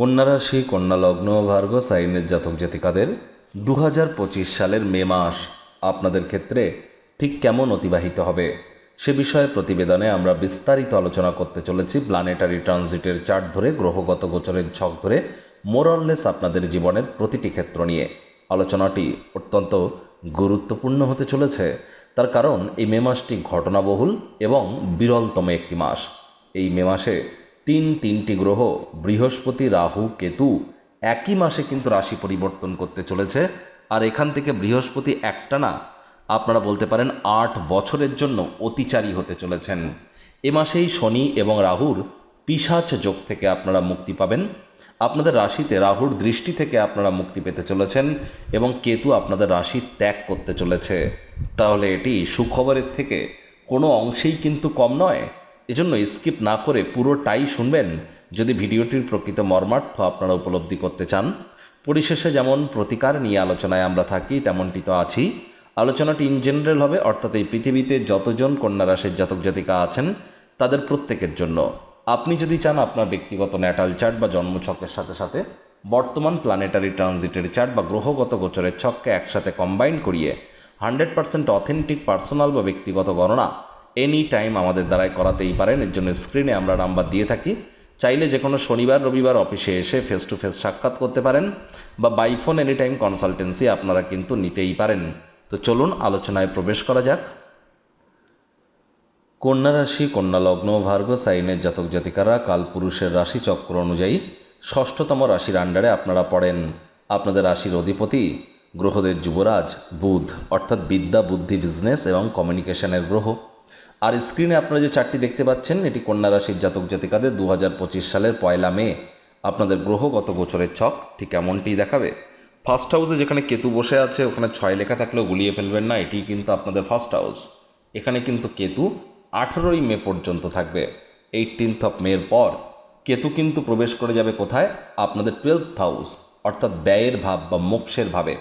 কন্যা রাশি কন্যা লগ্ন ভার্গ সাইনের জাতক জাতিকাদের দু হাজার পঁচিশ সালের মে মাস আপনাদের ক্ষেত্রে ঠিক কেমন অতিবাহিত হবে? সে বিষয়ে প্রতিবেদনে আমরা বিস্তারিত আলোচনা করতে চলেছি প্ল্যানেটারি ট্রানজিটের চার্ট ধরে, গ্রহগত গোচরের ছক ধরে মোরললেস আপনাদের জীবনের প্রতিটি ক্ষেত্র নিয়ে। আলোচনাটি অত্যন্ত গুরুত্বপূর্ণ হতে চলেছে। তার কারণ, এই মে মাসটি ঘটনাবহুল এবং বিরলতম একটি মাস। এই মে মাসে তিন তিনটি গ্রহ, বৃহস্পতি, রাহু, কেতু, একই মাসে কিন্তু রাশি পরিবর্তন করতে চলেছে। আর এখান থেকে বৃহস্পতি একটানা আপনারা বলতে পারেন আট বছরের জন্য অতিচারী হতে চলেছেন। এ মাসেই শনি এবং রাহুর পিসাচ যোগ থেকে আপনারা মুক্তি পাবেন। আপনাদের রাশিতে রাহুর দৃষ্টি থেকে আপনারা মুক্তি পেতে চলেছেন এবং কেতু আপনাদের রাশি ত্যাগ করতে চলেছে। তাহলে এটি সুখবরের থেকে কোনো অংশেই কিন্তু কম নয় এজন্য স্কিপ না করে পুরোটাই শুনবেন। যদি ভিডিওটির প্রকৃত মর্মার্থ আপনারা উপলব্ধি করতে চান, পরিশেষে যেমন প্রতিকার নিয়ে আলোচনায় আমরা থাকি, তেমনটি তো আছি আলোচনাটি ইন জেনারেল হবে, অর্থাৎ এই পৃথিবীতে যতজন কন্যা রাশির জাতক জাতিকা আছেন, তাদের প্রত্যেকের জন্য। আপনি যদি চান আপনার ব্যক্তিগত ন্যাটাল চার্ট বা জন্মছকের সাথে সাথে বর্তমান প্ল্যানেটারি ট্রানজিটের চার্ট বা গ্রহগত গোচরের ছককে একসাথে কম্বাইন করিয়ে হান্ড্রেড পার্সেন্ট অথেন্টিক পার্সোনাল বা ব্যক্তিগত গণনা এনি টাইম আমাদের দ্বারাই করাতেই পারেন। এর জন্য স্ক্রিনে আমরা নাম্বার দিয়ে থাকি। চাইলে যে কোনো শনিবার, রবিবার অফিসে এসে ফেস টু ফেস সাক্ষাৎ করতে পারেন বা by phone any time consultancy আপনারা কিন্তু নিতেই পারেন। তো চলুন আলোচনায় প্রবেশ করা যাক। কন্যা রাশি, কন্যা লগ্ন, ভার্গ সাইনের জাতক জাতিকারা কালপুরুষের রাশি চক্র অনুযায়ী ষষ্ঠতম রাশির আন্ডারে আপনারা পড়েন। আপনাদের রাশির অধিপতি গ্রহদের যুবরাজ, বুধ, অর্থাৎ বিদ্যা, বুদ্ধি বিজনেস এবং কমিউনিকেশনের গ্রহ। আর স্ক্রিনে আপনারা যে চারটি দেখতে পাচ্ছেন, এটি কন্যা রাশির জাতক জাতিকাদের দু হাজার পঁচিশ সালের পয়লা মে। আপনাদের গ্রহগত গোচরের ছক, ঠিক এমনটি দেখাবে। ফার্স্ট হাউসে যেখানে কেতু বসে আছে, ওখানে ছয় লেখা থাকলেও গুলিয়ে ফেলবেন না এটি কিন্তু আপনাদের ফার্স্ট হাউস। এখানে কিন্তু কেতু আঠেরোই মে পর্যন্ত থাকবে। এইটিনথ অফ মের পর কেতু কিন্তু প্রবেশ করে যাবে কোথায়? আপনাদের টুয়েলভ হাউস অর্থাৎ ব্যয়ের ভাব বা মোক্ষের ভাবে।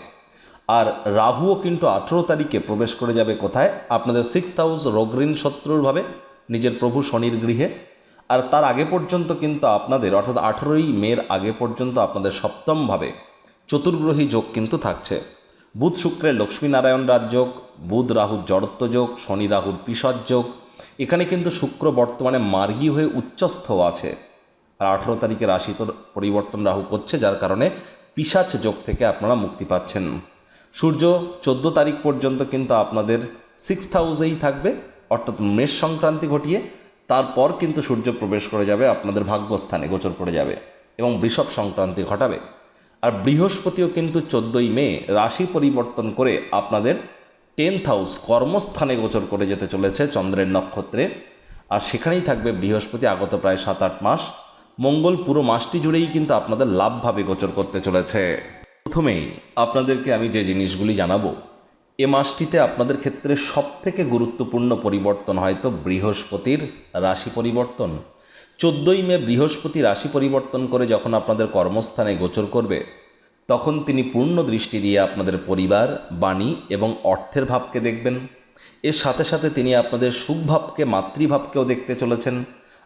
আর রাহুও কিন্তু আঠেরো তারিখে প্রবেশ করে যাবে কোথায়? আপনাদের সিক্স হাউস রোগঋণ শত্রুর ভাবে, নিজের প্রভু শনির গৃহে। আর তার আগে পর্যন্ত কিন্তু আপনাদের, অর্থাৎ আঠেরোই মের আগে পর্যন্ত আপনাদের সপ্তমভাবে চতুর্গ্রহী যোগ কিন্তু থাকছে। বুধ শুক্রের লক্ষ্মীনারায়ণ রাজযোগ বুধ রাহুর জড়ত্ব যোগ, শনি রাহুর পিসজ যোগ। এখানে কিন্তু শুক্র বর্তমানে মার্গী হয়ে উচ্চস্থ আছে। আর আঠেরো তারিখে রাশি তোর পরিবর্তন রাহু করছে, যার কারণে পিসাচ যোগ থেকে আপনারা মুক্তি পাচ্ছেন। সূর্য চোদ্দ তারিখ পর্যন্ত কিন্তু আপনাদের সিক্স হাউসেই থাকবে, অর্থাৎ মেষ সংক্রান্তি ঘটিয়ে তারপর কিন্তু সূর্য প্রবেশ করে যাবে আপনাদের ভাগ্যস্থানে, গোচর করে যাবে এবং বৃষভ সংক্রান্তি ঘটাবে। আর বৃহস্পতিও কিন্তু চোদ্দোই মে রাশি পরিবর্তন করে আপনাদের টেন্থ হাউস কর্মস্থানে গোচর করে যেতে চলেছে চন্দ্রের নক্ষত্রে। আর সেখানেই থাকবে বৃহস্পতি, আগত প্রায় সাত আট মাস। মঙ্গল পুরো মাসটি জুড়েই কিন্তু আপনাদের লাভভাবে গোচর করতে চলেছে। প্রথমেই আপনাদেরকে আমি যে জিনিসগুলি জানাব, এ মাসটিতে আপনাদের ক্ষেত্রে সবথেকে গুরুত্বপূর্ণ পরিবর্তন হয়তো বৃহস্পতির রাশি পরিবর্তন। চোদ্দোই মে বৃহস্পতি রাশি পরিবর্তন করে যখন আপনাদের কর্মস্থানে গোচর করবে, তখন তিনি পূর্ণ দৃষ্টি দিয়ে আপনাদের পরিবার, বাণী এবং অর্থের ভাবকে দেখবেন। এর সাথে সাথে তিনি আপনাদের সুখভাবকে, মাতৃভাবকেও দেখতে চলেছেন।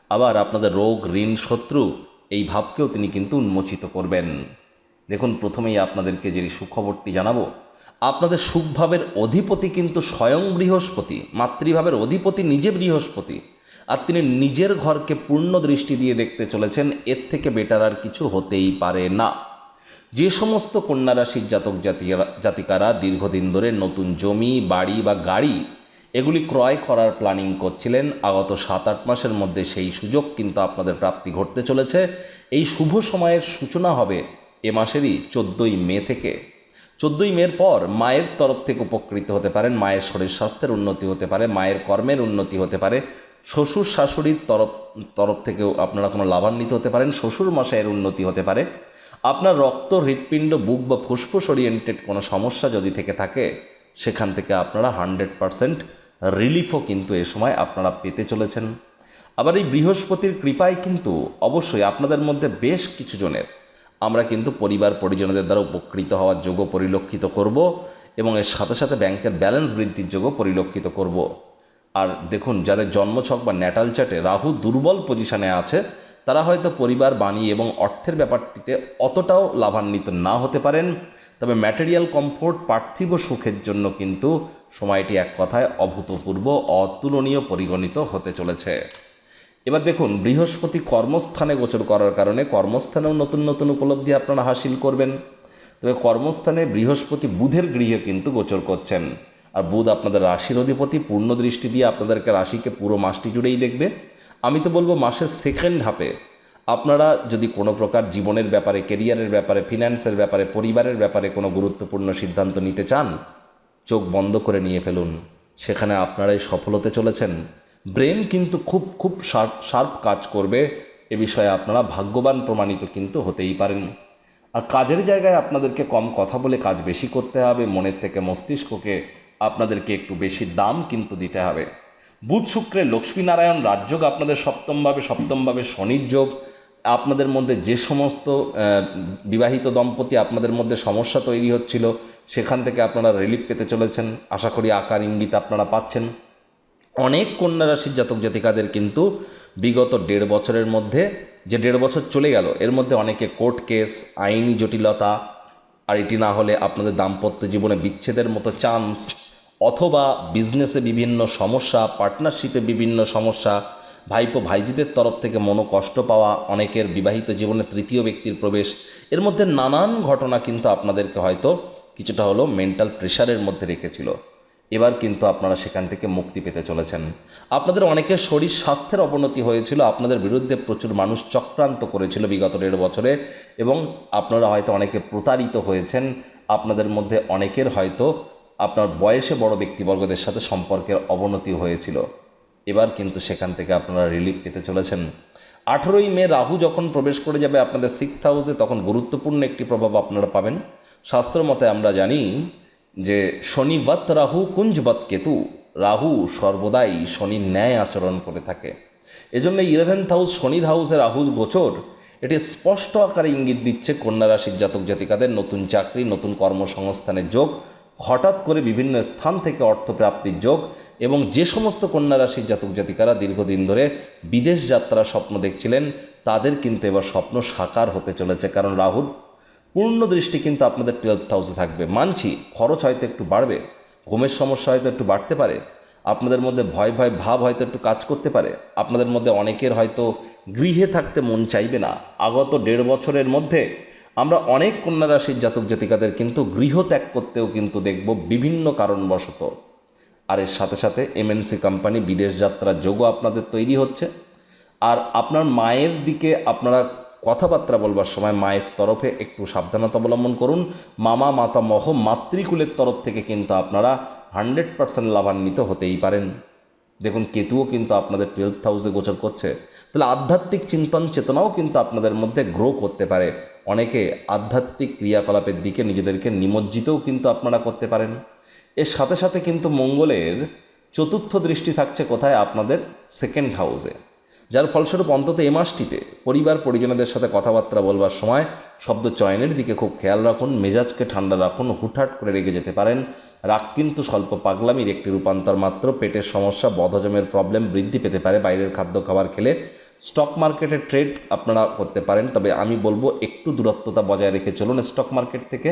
আবার আপনাদের রোগ, ঋণ, শত্রু এই ভাবকেও তিনি কিন্তু উন্মোচিত করবেন। দেখুন, প্রথমেই আপনাদেরকে যে সুখবরটি জানাব, আপনাদের সুখভাবের অধিপতি কিন্তু স্বয়ং বৃহস্পতি, মাতৃভাবের অধিপতি নিজে বৃহস্পতি, আর তিনি নিজের ঘরকে পূর্ণ দৃষ্টি দিয়ে দেখতে চলেছেন, এর থেকে বেটার আর কিছু হতেই পারে না। যে সমস্ত কন্যা রাশির জাতক জাতিকারা দীর্ঘদিন ধরে নতুন জমি, বাড়ি বা গাড়ি, এগুলি ক্রয় করার প্ল্যানিং করছিলেন, আগত সাত আট মাসের মধ্যে সেই সুযোগ কিন্তু আপনাদের প্রাপ্তি ঘটতে চলেছে। এই শুভ সময়ের সূচনা হবে এ মাসেরই চোদ্দোই মে থেকে। চোদ্দোই মের পর মায়ের তরফ থেকে উপকৃত হতে পারেন, মায়ের শরীর স্বাস্থ্যের উন্নতি হতে পারে, মায়ের কর্মের উন্নতি হতে পারে। শ্বশুর শাশুড়ির তরফ তরফ থেকেও আপনারা কোনো লাভান্বিত হতে পারেন, শ্বশুর মশাইয়ের উন্নতি হতে পারে। আপনার রক্ত, হৃৎপিণ্ড, বুক বা ফুসফুস ওরিয়েন্টেড কোনো সমস্যা যদি থেকে থাকে, সেখান থেকে আপনারা হান্ড্রেড পারসেন্ট রিলিফও কিন্তু এ সময় আপনারা পেতে চলেছেন। আবার এই বৃহস্পতির কৃপায় কিন্তু অবশ্যই আপনাদের মধ্যে বেশ কিছু জনের আমরা কিন্তু পরিবার পরিজনদের দ্বারা উপকৃত হওয়ার যোগ্য পরিলক্ষিত করব এবং এর সাথে সাথে ব্যাংকের ব্যালেন্স বৃদ্ধির যোগ্য পরিলক্ষিত করব। আর দেখুন, যাদের জন্মছক বা ন্যাটাল চার্টে রাহু দুর্বল পজিশনে আছে, তারা হয়তো পরিবার, বাণী এবং অর্থের ব্যাপারটিতে অতটাও লাভান্বিত না হতে পারেন। তবে ম্যাটেরিয়াল কমফোর্ট পার্থিব সুখের জন্য কিন্তু সময়টি এক কথায় অভূতপূর্ব, অতুলনীয়, পরিগণিত হতে চলেছে। এবার দেখুন, বৃহস্পতি কর্মস্থানে গোচর করার কারণে কর্মস্থানেও নতুন নতুন উপলব্ধি আপনারা হাসিল করবেন। তবে কর্মস্থানে বৃহস্পতি বুধের গৃহে কিন্তু গোচর করছেন। আর বুধ আপনাদের রাশির অধিপতি, পূর্ণ দৃষ্টি দিয়ে আপনাদেরকে রাশিকে পুরো মাসটি জুড়েই দেখবে। আমি তো বলব, মাসের সেকেন্ড হাফে আপনারা যদি কোনো প্রকার জীবনের ব্যাপারে কেরিয়ারের ব্যাপারে ফিন্যান্সের ব্যাপারে, পরিবারের ব্যাপারে কোনো গুরুত্বপূর্ণ সিদ্ধান্ত নিতে চান, চোখ বন্ধ করে নিয়ে ফেলুন। সেখানে আপনারাই সফল হতে চলেছেন। ব্রেন কিন্তু খুব খুব শার্প শার্প কাজ করবে। এ বিষয়ে আপনারা ভাগ্যবান প্রমাণিত কিন্তু হতেই পারেন। আর কাজের জায়গায় আপনাদেরকে কম কথা বলে কাজ বেশি করতে হবে। মনের থেকে মস্তিষ্ককে আপনাদেরকে একটু বেশি দাম কিন্তু দিতে হবে। বুধ শুক্রের লক্ষ্মীনারায়ণ রাজযোগ আপনাদের সপ্তমভাবে সপ্তমভাবে শনির যোগ। আপনাদের মধ্যে যে সমস্ত বিবাহিত দম্পতি আপনাদের মধ্যে সমস্যা তৈরি হচ্ছিল, সেখান থেকে আপনারা রিলিফ পেতে চলেছেন। আশা করি আকার ইঙ্গিত আপনারা পাচ্ছেন। অনেক কন্যা রাশির জাতক জাতিকাদের কিন্তু বিগত দেড় বছরের মধ্যে, যে দেড় বছর চলে গেল, এর মধ্যে অনেকে কোর্ট কেস, আইনি জটিলতা, আর এটি না হলে আপনাদের দাম্পত্য জীবনে বিচ্ছেদের মতো চান্স অথবা বিজনেসে বিভিন্ন সমস্যা পার্টনারশিপে বিভিন্ন সমস্যা, ভাইপো ভাইজিদের তরফ থেকে মনো কষ্ট পাওয়া, অনেকের বিবাহিত জীবনে তৃতীয় ব্যক্তির প্রবেশ, এর মধ্যে নানান ঘটনা কিন্তু আপনাদেরকে হয়তো কিছুটা হলো মেন্টাল প্রেশারের মধ্যে রেখেছিল। এবার কিন্তু আপনারা সেখান থেকে মুক্তি পেতে চলেছেন। আপনাদের অনেকের শরীর স্বাস্থ্যের অবনতি হয়েছিল, আপনাদের বিরুদ্ধে প্রচুর মানুষ চক্রান্ত করেছিল বিগত দেড় বছরে এবং আপনারা হয়তো অনেকে প্রতারিত হয়েছেন, আপনাদের মধ্যে অনেকের হয়তো আপনার বয়সে বড় ব্যক্তিবর্গদের সাথে সম্পর্কের অবনতি হয়েছিল। এবার কিন্তু সেখান থেকে আপনারা রিলিফ পেতে চলেছেন। আঠেরোই মে রাহু যখন প্রবেশ করে যাবে আপনাদের সিক্স হাউসে তখন গুরুত্বপূর্ণ একটি প্রভাব আপনারা পাবেন। শাস্ত্র মতে আমরা জানি যে শনিবত রাহু কুঞ্জবত কেতু, রাহু সর্বদাই শনির ন্যায় আচরণ করে থাকে। এজন্য ইলেভেন্থ হাউস শনির হাউসে রাহুর গোচর, এটি স্পষ্ট আকারে ইঙ্গিত দিচ্ছে কন্যা রাশির জাতক জাতিকাদের নতুন চাকরি, নতুন কর্মসংস্থানের যোগ, হঠাৎ করে বিভিন্ন স্থান থেকে অর্থপ্রাপ্তির যোগ এবং যে সমস্ত কন্যা রাশির জাতক জাতিকারা দীর্ঘদিন ধরে বিদেশ যাত্রার স্বপ্ন দেখছিলেন, তাদের কিন্তু এবার স্বপ্ন সাকার হতে চলেছে। কারণ রাহুর পূর্ণ দৃষ্টি কিন্তু আপনাদের টুয়েলভ হাউসে থাকবে। মানছি, খরচ হয়তো একটু বাড়বে, ঘুমের সমস্যা হয়তো একটু বাড়তে পারে, আপনাদের মধ্যে ভয় ভয় ভাব হয়তো একটু কাজ করতে পারে, আপনাদের মধ্যে অনেকের হয়তো গৃহে থাকতে মন চাইবে না। আগত দেড় বছরের মধ্যে আমরা অনেক কন্যা রাশির জাতক জাতিকাদের কিন্তু গৃহ ত্যাগ করতেও কিন্তু দেখব বিভিন্ন কারণবশত। আর এর সাথে সাথে এমএনসি কোম্পানি বিদেশ যাত্রার যোগও আপনাদের তৈরি হচ্ছে। আর আপনার মায়ের দিকে আপনারা কথাবার্তা বলবার সময় মায়ের তরফে একটু সাবধানতা অবলম্বন করুন। মামা মাতামহ মাতৃকুলের তরফ থেকে কিন্তু আপনারা হান্ড্রেড পার্সেন্ট লাভান্বিত হতেই পারেন। দেখুন, কেতুও কিন্তু আপনাদের টুয়েলভ হাউসে গোচর করছে। তাহলে আধ্যাত্মিক চিন্তন চেতনাও কিন্তু আপনাদের মধ্যে গ্রো করতে পারে। অনেকে আধ্যাত্মিক ক্রিয়াকলাপের দিকে নিজেদেরকে নিমজ্জিতও কিন্তু আপনারা করতে পারেন। এর সাথে সাথে কিন্তু মঙ্গলের চতুর্থ দৃষ্টি থাকছে কোথায়? আপনাদের সেকেন্ড হাউসে যার ফলস্বরূপ অন্তত এ মাসটিতে পরিবার পরিজনদের সাথে কথাবার্তা বলবার সময় শব্দ চয়নের দিকে খুব খেয়াল রাখুন, মেজাজকে ঠান্ডা রাখুন, হুটহাট করে রেগে যেতে পারেন। রাগ কিন্তু স্বল্প পাগলামির একটি রূপান্তর মাত্র, পেটের সমস্যা, বদহজমের প্রবলেম বৃদ্ধি পেতে পারে বাইরের খাদ্য খাবার খেলে। স্টক মার্কেটে ট্রেড আপনারা করতে পারেন, তবে আমি বলব একটু দূরত্বতা বজায় রেখে চলুন স্টক মার্কেট থেকে।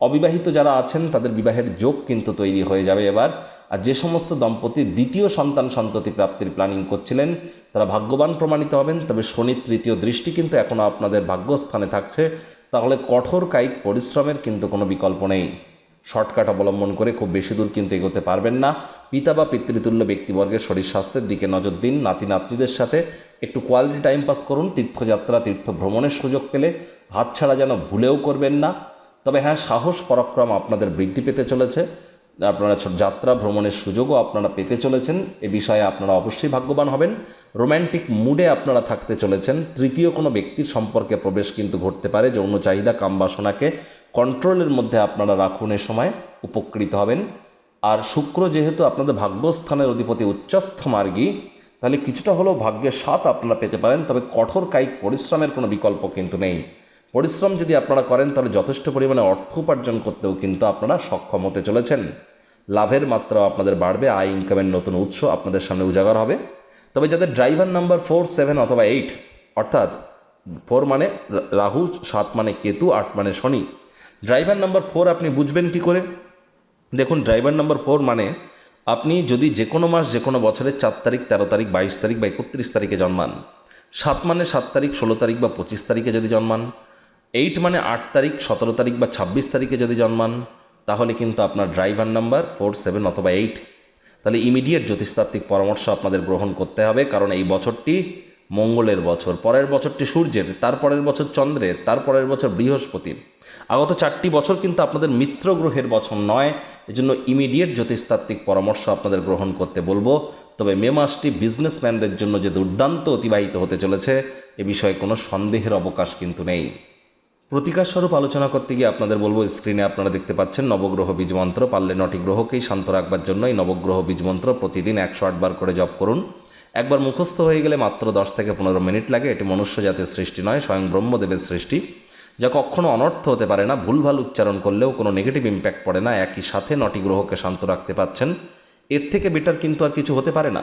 অবিবাহিত যারা আছেন, তাদের বিবাহের যোগ কিন্তু তৈরি হয়ে যাবে এবার। আর যে সমস্ত দম্পতি দ্বিতীয় সন্তান সন্ততি প্রাপ্তির প্ল্যানিং করছিলেন, তারা ভাগ্যবান প্রমাণিত হবেন। তবে শনির তৃতীয় দৃষ্টি কিন্তু এখনও আপনাদের ভাগ্যস্থানে থাকছে। তাহলে কঠোর কায়িক পরিশ্রমের কিন্তু কোনো বিকল্প নেই। শর্টকাট অবলম্বন করে খুব বেশি দূর কিন্তু এগোতে পারবেন না। পিতা বা পিতৃতুল্য ব্যক্তিবর্গের শরীর স্বাস্থ্যের দিকে নজর দিন। নাতি নাতনিদের সাথে একটু কোয়ালিটি টাইম পাস করুন। তীর্থযাত্রা তীর্থ ভ্রমণের সুযোগ পেলে হাতছাড়া যেন ভুলেও করবেন না। তবে হ্যাঁ সাহস, পরাক্রম আপনাদের বৃদ্ধি পেতে চলেছে। আপনারা যাত্রা ভ্রমণের সুযোগও আপনারা পেতে চলেছেন। এ বিষয়ে আপনারা অবশ্যই ভাগ্যবান হবেন। রোম্যান্টিক মুডে আপনারা থাকতে চলেছেন। তৃতীয় কোনো ব্যক্তির সম্পর্কে প্রবেশ কিন্তু ঘটতে পারে। যৌন চাহিদা কামবাসনাকে কন্ট্রোলের মধ্যে আপনারা রাখুন এ সময়। উপকৃত হবেন। আর শুক্র যেহেতু আপনাদের ভাগ্যস্থানের অধিপতি উচ্চস্থ মার্গী, তাহলে কিছুটা হলেও ভাগ্যের স্বাদ আপনারা পেতে পারেন। তবে কঠোর কায়িক পরিশ্রমের কোনো বিকল্প কিন্তু নেই। পরিশ্রম যদি আপনারা করেন, তাহলে যথেষ্ট পরিমাণে অর্থ উপার্জন করতেও কিন্তু আপনারা সক্ষম হতে চলেছেন। লাভের মাত্রাও আপনাদের বাড়বে, আয় ইনকামের নতুন উৎস আপনাদের সামনে উজাগর হবে। তবে যাদের ড্রাইভার নাম্বার ফোর সেভেন অথবা এইট অর্থাৎ ফোর মানে রাহু, সাত মানে কেতু, আট মানে শনি ড্রাইভার নাম্বার ফোর আপনি বুঝবেন কি করে? দেখুন ড্রাইভার নাম্বার ফোর মানে আপনি যদি যে কোনো মাস যে কোনো বছরের চার তারিখ, তেরো তারিখ, বাইশ তারিখ বা একত্রিশ তারিখে জন্মান, সাত মানে সাত তারিখ, ষোলো তারিখ বা পঁচিশ তারিখে যদি জন্মান এইট মানে আট তারিখ, সতেরো তারিখ বা ছাব্বিশ তারিখে যদি জন্মান, তাহলে কিন্তু আপনার ড্রাইভার নাম্বার ফোর সেভেন অথবা এইট। তাহলে ইমিডিয়েট জ্যোতিষতাত্ত্বিক পরামর্শ আপনাদের গ্রহণ করতে হবে, কারণ এই বছরটি মঙ্গলের বছর, পরের বছরটি সূর্যের, তারপরের বছর চন্দ্রের, তারপরের বছর বৃহস্পতির। আগত চারটি বছর কিন্তু আপনাদের মিত্র গ্রহের বছর নয়, এজন্য ইমিডিয়েট জ্যোতিষতাত্ত্বিক পরামর্শ আপনাদের গ্রহণ করতে বলব। তবে মে মাসটি বিজনেসম্যানদের জন্য যে দুর্দান্ত অতিবাহিত হতে চলেছে, এ বিষয়ে কোনো সন্দেহের অবকাশ কিন্তু নেই। প্রতিকার স্বরূপ আলোচনা করতে গিয়ে আপনাদের বলব, স্ক্রিনে আপনারা দেখতে পাচ্ছেন নবগ্রহ বীজ মন্ত্র। পারলে নটি গ্রহকেই শান্ত রাখবার জন্য এই নবগ্রহ বীজ মন্ত্র প্রতিদিন একশো আটবার করে জপ করুন। একবার মুখস্থ হয়ে গেলে মাত্র দশ থেকে পনেরো মিনিট লাগে। এটি মনুষ্য জাতির সৃষ্টি নয়, স্বয়ং ব্রহ্মদেবের সৃষ্টি। যা কখনো অনর্থ হতে পারে না, ভুলভাল উচ্চারণ করলেও কোনো নেগেটিভ ইম্প্যাক্ট পড়ে না। একই সাথে নটি গ্রহকে শান্ত রাখতে পাচ্ছেন। এর থেকে বেটার কিন্তু আর কিছু হতে পারে না।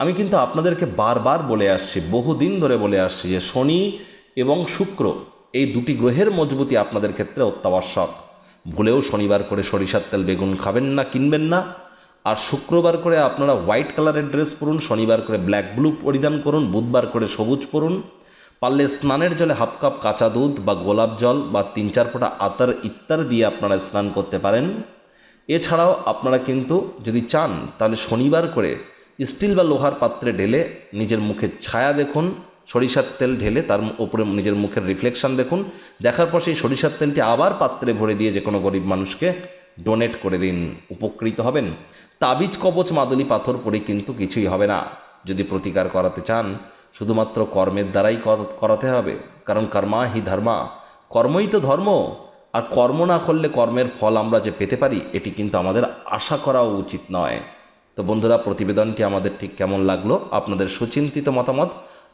আমি কিন্তু আপনাদেরকে বারবার বলে আসছি, বহুদিন ধরে বলে আসছি যে শনি এবং শুক্র এই দুটি গ্রহের মজবুতি আপনাদের ক্ষেত্রে অত্যাবশ্যক। ভুলেও শনিবার করে সরিষার তেল বেগুন খাবেন না, কিনবেন না। আর শুক্রবার করে আপনারা হোয়াইট কালারের ড্রেস পরুন, শনিবার করে ব্ল্যাক ব্লু পরিধান করুন, বুধবার করে সবুজ পরুন। পারলে স্নানের জলে হাফ কাপ কাঁচা দুধ বা গোলাপ জল বা তিন চার ফোঁটা আতার ইত্যাদি দিয়ে আপনারা স্নান করতে পারেন। এছাড়াও আপনারা কিন্তু যদি চান, তাহলে শনিবার করে স্টিল বা লোহার পাত্রে ঢেলে নিজের মুখের ছায়া দেখুন সরিষার তেল ঢেলে তার উপরে নিজের মুখের রিফ্লেকশন দেখুন। দেখার পর সেই সরিষার তেলটি আবার পাত্রে ভরে দিয়ে যে কোনো গরিব মানুষকে ডোনেট করে দিন। উপকৃত হবেন। তাবিজ, কবচ, মাদুলি, পাথর পরে কিন্তু কিছুই হবে না। যদি প্রতিকার করাতে চান, শুধুমাত্র কর্মের দ্বারাই কর- করাতে হবে। কারণ কর্মা হি ধর্মা। কর্মই তো ধর্ম। আর কর্ম না করলে কর্মের ফল আমরা যে পেতে পারি, এটি কিন্তু আমাদের আশা করাও উচিত নয়। তো বন্ধুরা, প্রতিবেদনটি আমাদের ঠিক কেমন লাগল? আপনাদের সুচিন্তিত মতামত